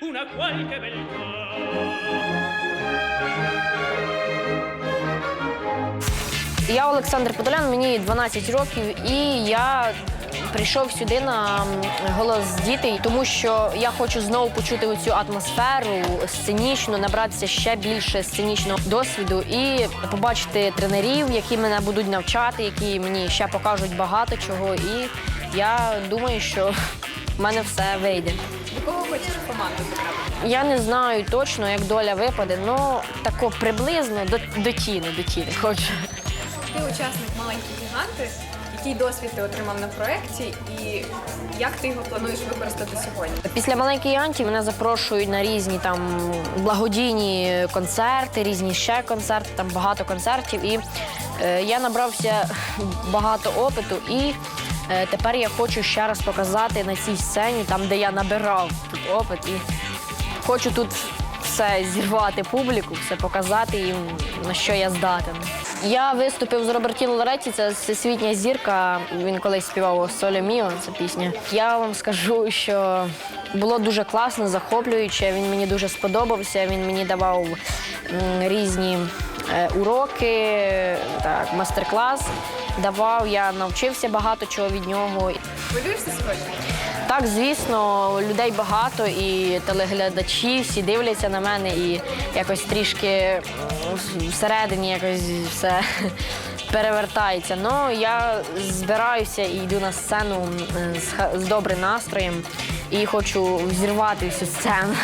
una qualche beltà Я Олександр Подолян, мені 12 років, і я прийшов сюди на голос дітей, тому що я хочу знову почути оцю атмосферу сценічну, набратися ще більше сценічного досвіду і побачити тренерів, які мене будуть навчати, які мені ще покажуть багато чого. І я думаю, що в мене все вийде. До кого хочеш команду потрапити? Я не знаю точно, як доля випаде, але тако приблизно до, до тіни, до тіни хочу. Ти учасник маленькі гіганти. Який досвід ти отримав на проєкті і як ти його плануєш використати сьогодні? Після маленьких янтів мене запрошують на різні там благодійні концерти, різні ще концерти, там багато концертів. І е, я набрався багато опиту, і е, тепер я хочу ще раз показати на цій сцені, там де я набирав тут опит, і хочу тут все зірвати публіку, все показати їм, на що я здатен. Я виступив з Робертіно Лоретті, це всесвітня зірка. Він колись співав Солі Міо, це пісня. Я вам скажу, що було дуже класно, захоплююче. Він мені дуже сподобався. Він мені давав різні е, уроки, так, мастер-клас давав. Я навчився багато чого від нього. Хвилюєшся сьогодні? Так, звісно, людей багато і телеглядачі всі дивляться на мене і якось трішки всередині якось все перевертається. Ну я збираюся і йду на сцену з, з добрим настроєм і хочу зірвати всю сцену.